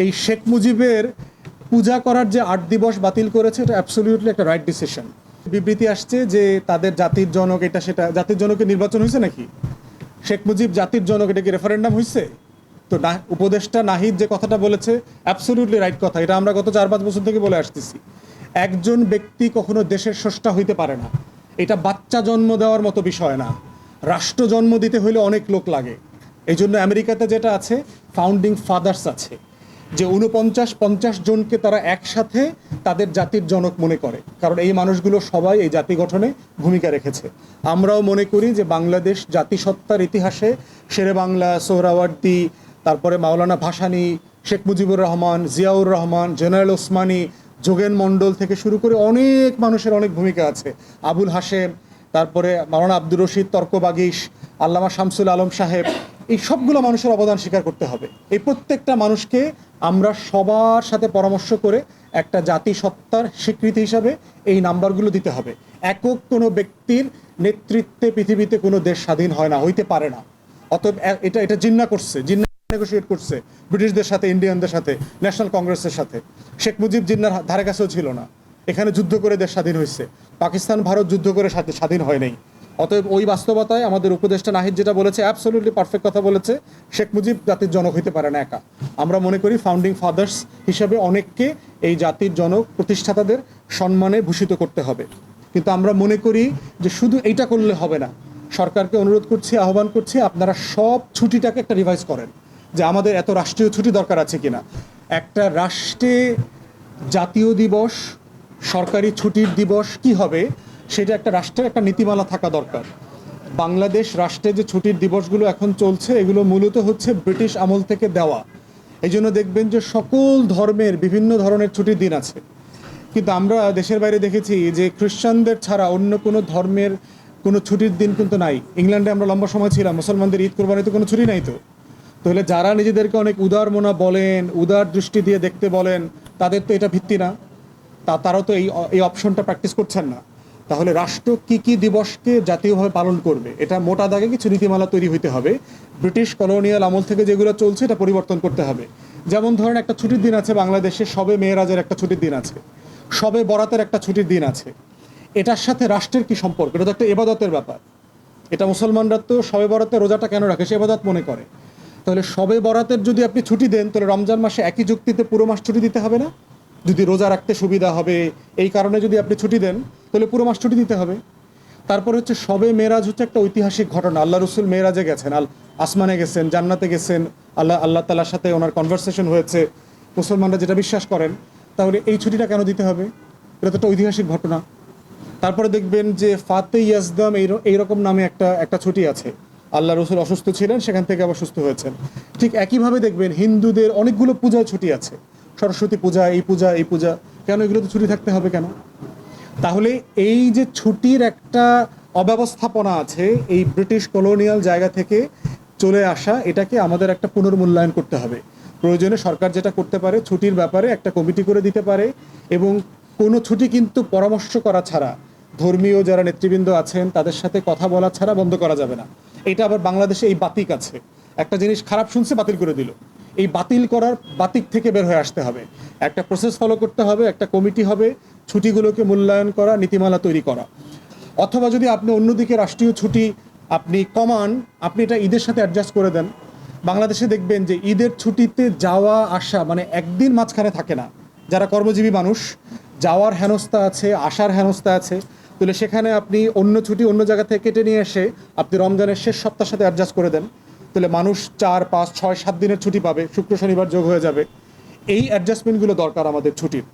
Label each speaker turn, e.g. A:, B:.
A: এই শেখ মুজিবের পূজা করার যে আট দিবস বাতিল করেছে, এটা অ্যাবসলিউটলি একটা রাইট ডিসিশন বিবৃতি আসছে যে তাদের জাতির জনক এটা সেটা, জাতির জনকের নির্বাচন হয়েছে নাকি? শেখ মুজিব জাতির জনক, এটা কি রেফারেন্ডাম হয়েছে? তো না, উপদেষ্টা নাহিদ যে কথাটা বলেছে অ্যাবসলিউটলি রাইট কথা, এটা আমরা গত চার পাঁচ বছর থেকে বলে আসতেছি। একজন ব্যক্তি কখনো দেশের স্রষ্টা হইতে পারে না। এটা বাচ্চা জন্ম দেওয়ার মতো বিষয় না। রাষ্ট্র জন্ম দিতে হইলে অনেক লোক লাগে। এই জন্য আমেরিকাতে যেটা আছে ফাউন্ডিং ফাদার্স আছে। যে উনপঞ্চাশ পঞ্চাশ জনকে তারা একসাথে তাদের জাতির জনক মনে করে। কারণ এই মানুষগুলো সবাই এই জাতি গঠনে ভূমিকা রেখেছে। আমরাও মনে করি যে বাংলাদেশ জাতিসত্তার ইতিহাসে শেরে বাংলা, সোহরাওয়ার্দী, তারপরে মাওলানা ভাসানি, শেখ মুজিবুর রহমান, জিয়াউর রহমান, জেনারেল ওসমানী, যোগেন মণ্ডল থেকে শুরু করে অনেক মানুষের অনেক ভূমিকা আছে। আবুল হাশেম, তারপরে মাওলানা আব্দুর রশিদ তর্ক বাগিস আল্লামা শামসুল আলম সাহেব এই সবগুলো মানুষের অবদান স্বীকার করতে হবে। এই প্রত্যেকটা মানুষকে আমরা সবার সাথে পরামর্শ করে একটা জাতিসত্তার স্বীকৃতি হিসাবে এই নাম্বারগুলো দিতে হবে। একক কোনো ব্যক্তির নেতৃত্বে পৃথিবীতে কোনো দেশ স্বাধীন হয় না, হইতে পারে না। অতএব এটা এটা জিন্না করছে, জিন্না নেগোসিয়েট করছে ব্রিটিশদের সাথে, ইন্ডিয়ানদের সাথে, ন্যাশনাল কংগ্রেসের সাথে। শেখ মুজিব জিন্নার ধারে কাছেও ছিল না। এখানে যুদ্ধ করে দেশ স্বাধীন হয়েছে পাকিস্তান, ভারত যুদ্ধ করে স্বাধীন হয় নাই। অতএব ওই বাস্তবতায় আমাদের উপদেষ্টা নাহিদ যেটা বলেছে অ্যাবসলিউটলি পারফেক্ট কথা বলেছে। শেখ মুজিব জাতির জনক হইতে পারে না একা। আমরা মনে করি ফাউন্ডিং ফাদার্স হিসাবে অনেককে এই জাতির জনক, প্রতিষ্ঠাতাদের সম্মানে ভূষিত করতে হবে। কিন্তু আমরা মনে করি যে শুধু এইটা করলে হবে না। সরকারকে অনুরোধ করছি, আহ্বান করছি, আপনারা সব ছুটিটাকে একটা রিভাইজ করেন যে আমাদের এত রাষ্ট্রীয় ছুটি দরকার আছে কিনা। একটা রাষ্ট্রে জাতীয় দিবস, সরকারি ছুটির দিবস কি হবে? সেটা একটা রাষ্ট্রের একটা নীতিমালা থাকা দরকার। বাংলাদেশ রাষ্ট্রে যে ছুটির দিবসগুলো এখন চলছে, এগুলো মূলত হচ্ছে ব্রিটিশ আমল থেকে দেওয়া। এই জন্য দেখবেন যে সকল ধর্মের বিভিন্ন ধরনের ছুটির দিন আছে। কিন্তু আমরা দেশের বাইরে দেখেছি যে খ্রিস্টানদের ছাড়া অন্য কোনো ধর্মের কোনো ছুটির দিন কিন্তু নাই। ইংল্যান্ডে আমরা লম্বা সময় ছিলাম, মুসলমানদের ঈদ কোরবানিতে কোনো ছুটি নাই তো। তাহলে যারা নিজেদেরকে অনেক উদার মনা বলেন, উদার দৃষ্টি দিয়ে দেখতে বলেন, তাদের তো এটা ভিত্তি না। তা তারাও তো এই এই অপশনটা প্র্যাকটিস করছেন না। তাহলে রাষ্ট্র কি কি দিবসকে জাতীয়ভাবে পালন করবে? এটা মোটা দাগে কিছু নীতিমালা তৈরি হইতে হবে। ব্রিটিশ কলোনিয়াল আমল থেকে যেগুলো চলছে, এটা পরিবর্তন করতে হবে। যেমন ধরেন, একটা ছুটির দিন আছে বাংলাদেশে, সবে মেয়েরাজের একটা ছুটির দিন আছে। সবে বরাতের একটা ছুটির দিন আছে। এটার সাথে রাষ্ট্রের কি সম্পর্ক? এটা তো একটা এবাদতের ব্যাপার। এটা মুসলমানরা তো সবে বরাতে রোজাটা কেন রাখে? সে এবাদত মনে করে। তাহলে সবে বরাতের যদি আপনি ছুটি দেন, তাহলে রমজান মাসে একই যুক্তিতে পুরো মাস ছুটি দিতে হবে না? যদি রোজা রাখতে সুবিধা হবে, এই কারণে যদি আপনি ছুটি দেন তাহলে পুরো মাস ছুটি দিতে হবে। তারপর হচ্ছে সবে মেয়েরাজ হচ্ছে একটা ঐতিহাসিক ঘটনা। আল্লাহ রসুল মেয়েরাজে গেছেন, আল আসমানে গেছেন, জান্নাতে গেছেন, আল্লাহ আল্লাহ তালার সাথে ওনার কনভারসেশন হয়েছে। মুসলমানরা যেটা বিশ্বাস করেন, তাহলে এই ছুটিটা কেন দিতে হবে? এটা তো একটা ঐতিহাসিক ঘটনা। তারপরে দেখবেন যে ফাতে ইয়াজদাম এই এইরকম নামে একটা একটা ছুটি আছে। আল্লাহ রসুল অসুস্থ ছিলেন, সেখান থেকে আবার সুস্থ হয়েছেন। ঠিক একইভাবে দেখবেন হিন্দুদের অনেকগুলো পূজায় ছুটি আছে। সরস্বতী পূজা, এই পূজা এই পূজা। কেন এগুলোতে ছুটি থাকতে হবে কেন? তাহলে এই যে ছুটির একটা অব্যবস্থাপনা আছে এই ব্রিটিশ কলোনিয়াল জায়গা থেকে চলে আসা, এটাকে আমাদের একটা পুনর্মূল্যায়ন করতে হবে। প্রয়োজনে সরকার যেটা করতে পারে, ছুটির ব্যাপারে একটা কমিটি করে দিতে পারে এবং কোনো ছুটি কিন্তু পরামর্শ করা ছাড়া, ধর্মীয় যারা নেতৃবৃন্দ আছেন তাদের সাথে কথা বলা ছাড়া বন্ধ করা যাবে না। এটা আবার বাংলাদেশে এই বাতিক আছে। একটা জিনিস খারাপ শুনছে, বাতিল করে দিল। এই বাতিল করার বাতিক থেকে বের হয়ে আসতে হবে। একটা প্রসেস ফলো করতে হবে, একটা কমিটি হবে, ছুটিগুলোকে মূল্যায়ন করা, নীতিমালা তৈরি করা। অথবা যদি আপনি অন্যদিকে রাষ্ট্রীয় ছুটি আপনি কমান, আপনি এটা ঈদের সাথে অ্যাডজাস্ট করে দেন। বাংলাদেশে দেখবেন যে ঈদের ছুটিতে যাওয়া, আসা মানে একদিন মাঝখানে থাকে না। যারা কর্মজীবী মানুষ, যাওয়ার হেনস্থা আছে, আসার হেনস্থা আছে, তাহলে সেখানে আপনি অন্য ছুটি অন্য জায়গা থেকে কেটে নিয়ে এসে আপনি রমজানের শেষ সপ্তাহের সাথে অ্যাডজাস্ট করে দেন। তাহলে মানুষ চার, পাঁচ, ছয়, সাত দিনের ছুটি পাবে, শুক্র, শনিবার যোগ হয়ে যাবে। এই অ্যাডজাস্টমেন্টগুলো দরকার আমাদের ছুটির।